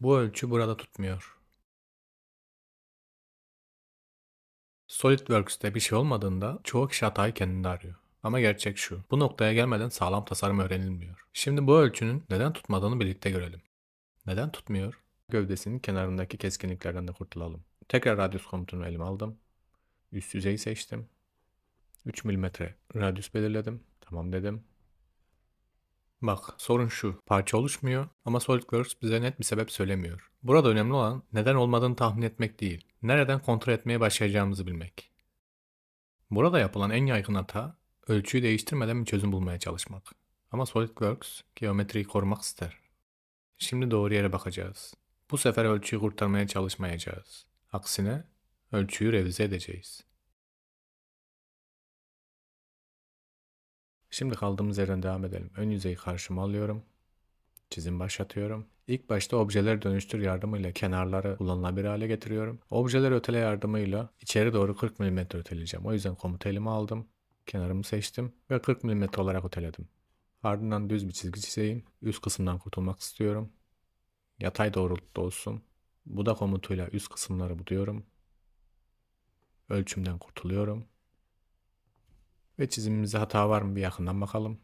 Bu ölçü burada tutmuyor. SolidWorks'te bir şey olmadığında çoğu kişi hatayı kendinde arıyor. Ama gerçek şu. Bu noktaya gelmeden sağlam tasarım öğrenilmiyor. Şimdi bu ölçünün neden tutmadığını birlikte görelim. Neden tutmuyor? Gövdesinin kenarındaki keskinliklerden de kurtulalım. Tekrar radyus komutunu elime aldım. Üst yüzeyi seçtim. 3 mm radyus belirledim. Tamam dedim. Bak sorun şu. Parça oluşmuyor ama SolidWorks bize net bir sebep söylemiyor. Burada önemli olan neden olmadığını tahmin etmek değil. Nereden kontrol etmeye başlayacağımızı bilmek. Burada yapılan en yaygın hata ölçüyü değiştirmeden bir çözüm bulmaya çalışmak. Ama SolidWorks geometriyi korumak ister. Şimdi doğru yere bakacağız. Bu sefer ölçüyü kurtarmaya çalışmayacağız. Aksine ölçüyü revize edeceğiz. Şimdi kaldığımız yerden devam edelim. Ön yüzeyi karşıma alıyorum. Çizim başlatıyorum. İlk başta objeler dönüştür yardımıyla kenarları kullanılabilir hale getiriyorum. Objeler ötele yardımıyla içeri doğru 40 mm öteleyeceğim. O yüzden komutu elime aldım. Kenarımı seçtim ve 40 mm olarak öteledim. Ardından düz bir çizgi çizeyim. Üst kısımdan kurtulmak istiyorum. Yatay doğrultuda olsun. Bu da komutuyla üst kısımları buluyorum. Ölçümden kurtuluyorum. Ve çizimimizde hata var mı bir yakından bakalım.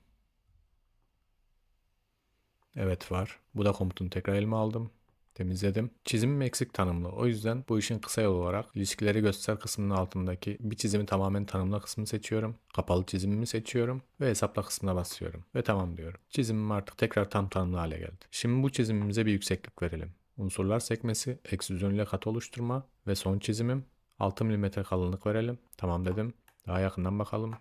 Evet var. Bu da komutunu tekrar elime aldım. Temizledim. Çizimim eksik tanımlı. O yüzden bu işin kısa yolu olarak ilişkileri göster kısmının altındaki bir çizimi tamamen tanımla kısmını seçiyorum. Kapalı çizimimi seçiyorum ve hesapla kısmına basıyorum. Ve tamam diyorum. Çizimim artık tekrar tam tanımlı hale geldi. Şimdi bu çizimimize bir yükseklik verelim. Unsurlar sekmesi, eksüzyon ile kat oluşturma ve son çizimim 6 mm kalınlık verelim. Tamam dedim. Daha yakından bakalım.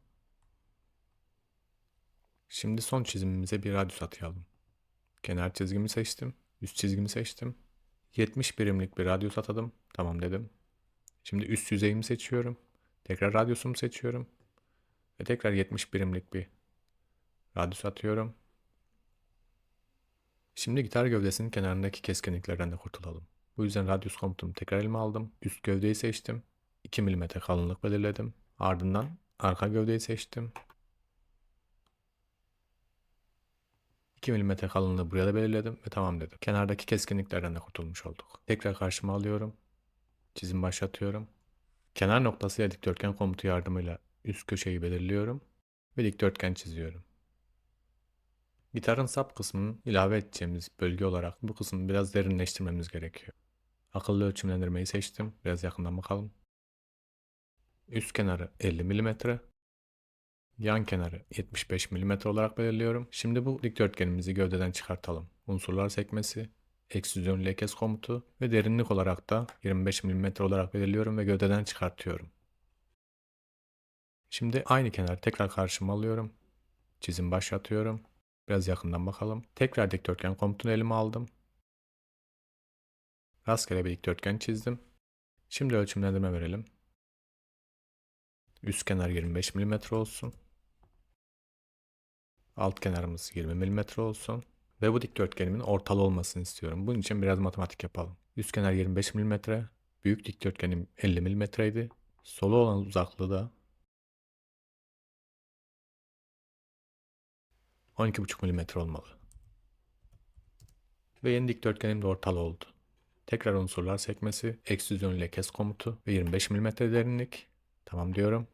Şimdi son çizimimize bir radyus atayalım. Kenar çizgimi seçtim. Üst çizgimi seçtim. 70 birimlik bir radyus atadım. Tamam dedim. Şimdi üst yüzeyimi seçiyorum. Tekrar radyusumu seçiyorum. Ve tekrar 70 birimlik bir radyus atıyorum. Şimdi gitar gövdesinin kenarındaki keskinliklerden de kurtulalım. Bu yüzden radyus komutumu tekrar elime aldım. Üst gövdeyi seçtim. 2 mm kalınlık belirledim. Ardından arka gövdeyi seçtim. 2 mm kalınlığı buraya da belirledim ve tamam dedim. Kenardaki keskinliklerden de kurtulmuş olduk. Tekrar karşıma alıyorum. Çizim başlatıyorum. Kenar noktasıyla dikdörtgen komutu yardımıyla üst köşeyi belirliyorum ve dikdörtgen çiziyorum. Gitarın sap kısmını ilave edeceğimiz bölge olarak bu kısmı biraz derinleştirmemiz gerekiyor. Akıllı ölçümlendirmeyi seçtim. Biraz yakından bakalım. Üst kenarı 50 mm, Yan kenarı 75 mm olarak belirliyorum. Şimdi bu dikdörtgenimizi gövdeden çıkartalım. Unsurlar sekmesi, eksüzyon ile kes komutu ve derinlik olarak da 25 mm olarak belirliyorum ve gövdeden çıkartıyorum. Şimdi aynı kenarı tekrar karşıma alıyorum. Çizim başlatıyorum. Biraz yakından bakalım. Tekrar dikdörtgen komutunu elime aldım. Rastgele bir dikdörtgen çizdim. Şimdi ölçümlendirme verelim. Üst kenar 25 mm olsun. Alt kenarımız 20 mm olsun. Ve bu dikdörtgenimin ortalı olmasını istiyorum. Bunun için biraz matematik yapalım. Üst kenar 25 mm. Büyük dikdörtgenim 50 mm idi. Solu olan uzaklığı da 12,5 mm olmalı. Ve yeni dikdörtgenim de ortalı oldu. Tekrar unsurlar sekmesi, eksüzyon ile kes komutu ve 25 mm derinlik. Tamam diyorum.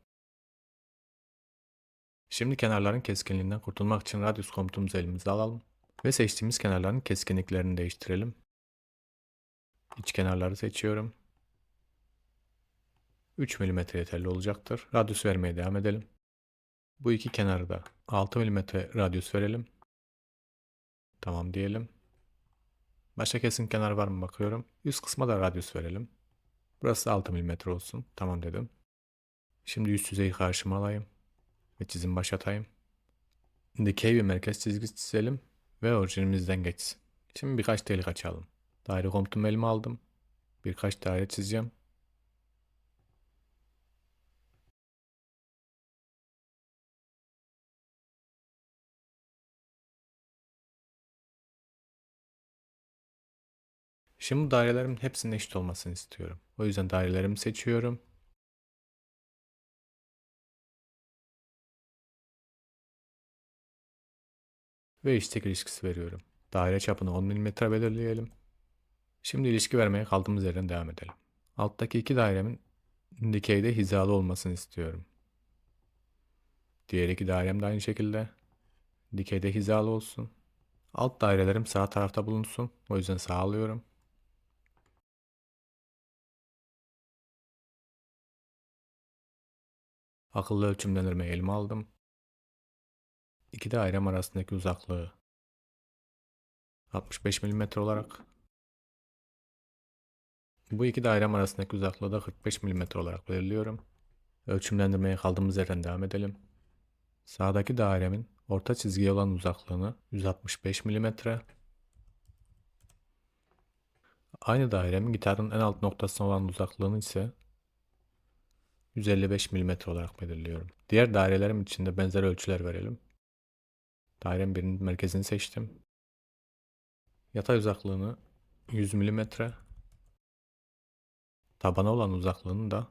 Şimdi kenarların keskinliğinden kurtulmak için radyus komutumuzu elimize alalım ve seçtiğimiz kenarların keskinliklerini değiştirelim. İç kenarları seçiyorum. 3 mm yeterli olacaktır. Radyus vermeye devam edelim. Bu iki kenarı da 6 mm radyus verelim. Tamam diyelim. Başka kesin kenar var mı bakıyorum. Üst kısma da radyus verelim. Burası 6 mm olsun. Tamam dedim. Şimdi üst yüzeyi karşıma alayım ve çizim başlatayım. Dikey bir merkez çizgisi çizelim ve orijinimizden geçsin. Şimdi birkaç delik açalım. Daire komutumu elime aldım. Birkaç daire çizeceğim. Şimdi bu dairelerimin hepsinin eşit olmasını istiyorum. O yüzden dairelerimi seçiyorum. Ve istek ilişkisi veriyorum. Daire çapını 10 mm belirleyelim. Şimdi ilişki vermeye kaldığımız yerden devam edelim. Alttaki iki dairemin dikeyde hizalı olmasını istiyorum. Diğer iki dairem de aynı şekilde dikeyde hizalı olsun. Alt dairelerim sağ tarafta bulunsun. O yüzden sağ alıyorum. Akıllı ölçümlendirme elime aldım. İki dairem arasındaki uzaklığı 65 mm olarak bu iki dairem arasındaki uzaklığı da 45 mm olarak belirliyorum. Ölçümlendirmeye kaldığımız yerden devam edelim. Sağdaki dairemin orta çizgiye olan uzaklığını 165 mm. Aynı dairemin gitarın en alt noktasına olan uzaklığını ise 155 mm olarak belirliyorum. Diğer dairelerim için de benzer ölçüler verelim. Dairem birinin merkezini seçtim. Yatay uzaklığını 100 mm, tabana olan uzaklığını da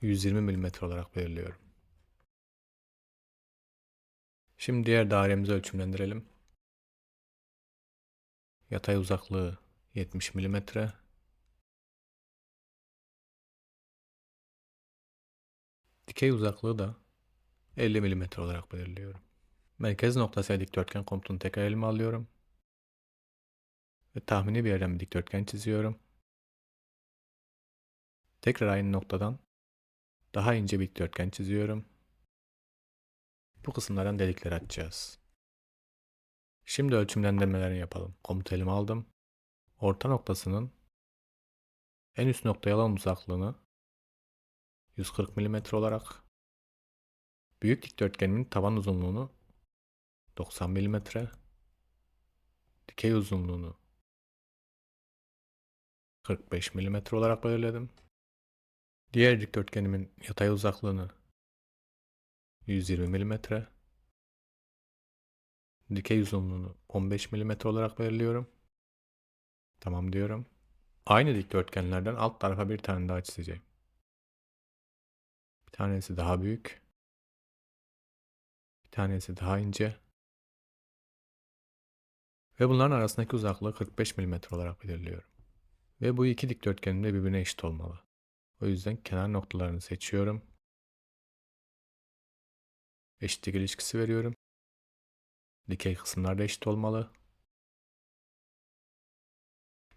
120 mm olarak belirliyorum. Şimdi diğer dairemizi ölçümlendirelim. Yatay uzaklığı 70 mm. Dikey uzaklığı da 50 mm olarak belirliyorum. Merkez noktası dikdörtgen komutunu tekrar elime alıyorum. Ve tahmini bir yerden bir dikdörtgen çiziyorum. Tekrar aynı noktadan daha ince bir dikdörtgen çiziyorum. Bu kısımlardan delikler açacağız. Şimdi ölçümlendirmelerini yapalım. Komut elime aldım. Orta noktasının en üst noktaya olan uzaklığını 140 mm olarak büyük dikdörtgenimin taban uzunluğunu 90 mm dikey uzunluğunu 45 mm olarak belirledim. Diğer dikdörtgenimin yatay uzaklığını 120 mm dikey uzunluğunu 15 mm olarak belirliyorum. Tamam diyorum. Aynı dikdörtgenlerden alt tarafa bir tane daha çizeceğim. Bir tanesi daha büyük. Bir tanesi daha ince. Ve bunların arasındaki uzaklığı 45 mm olarak belirliyorum. Ve bu iki dikdörtgenin de birbirine eşit olmalı. O yüzden kenar noktalarını seçiyorum. Eşitlik ilişkisi veriyorum. Dikey kısımlar da eşit olmalı.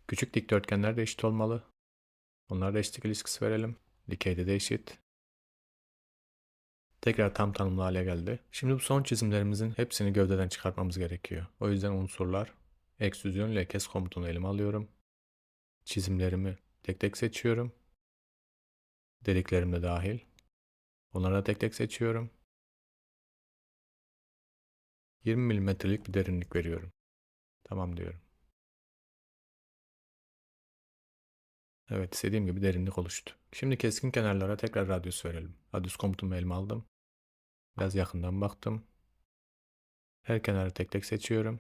Küçük dikdörtgenler de eşit olmalı. Onlara da eşitlik ilişkisi verelim. Dikeyde de eşit. Tekrar tam tanımlı hale geldi. Şimdi bu son çizimlerimizin hepsini gövdeden çıkartmamız gerekiyor. O yüzden unsurlar, eksüzyon ile kes komutunu elime alıyorum. Çizimlerimi tek tek seçiyorum. Deliklerim de dahil. Onları da tek tek seçiyorum. 20 mm'lik bir derinlik veriyorum. Tamam diyorum. Evet istediğim gibi derinlik oluştu. Şimdi keskin kenarlara tekrar radyus verelim. Radyus komutumu elime aldım. Biraz yakından baktım. Her kenarı tek tek seçiyorum.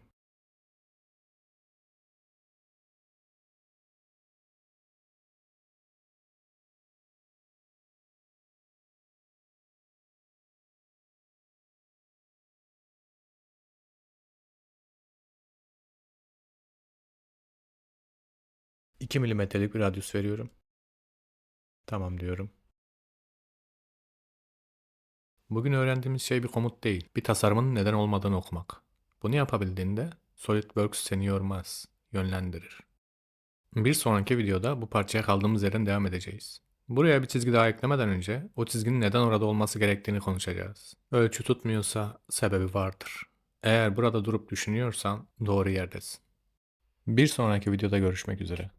İki milimetrelik bir radyus veriyorum. Tamam diyorum. Bugün öğrendiğimiz şey bir komut değil, bir tasarımın neden olmadığını okumak. Bunu yapabildiğinde SolidWorks seni yormaz, yönlendirir. Bir sonraki videoda bu parçaya kaldığımız yerden devam edeceğiz. Buraya bir çizgi daha eklemeden önce o çizginin neden orada olması gerektiğini konuşacağız. Ölçü tutmuyorsa sebebi vardır. Eğer burada durup düşünüyorsan doğru yerdesin. Bir sonraki videoda görüşmek üzere.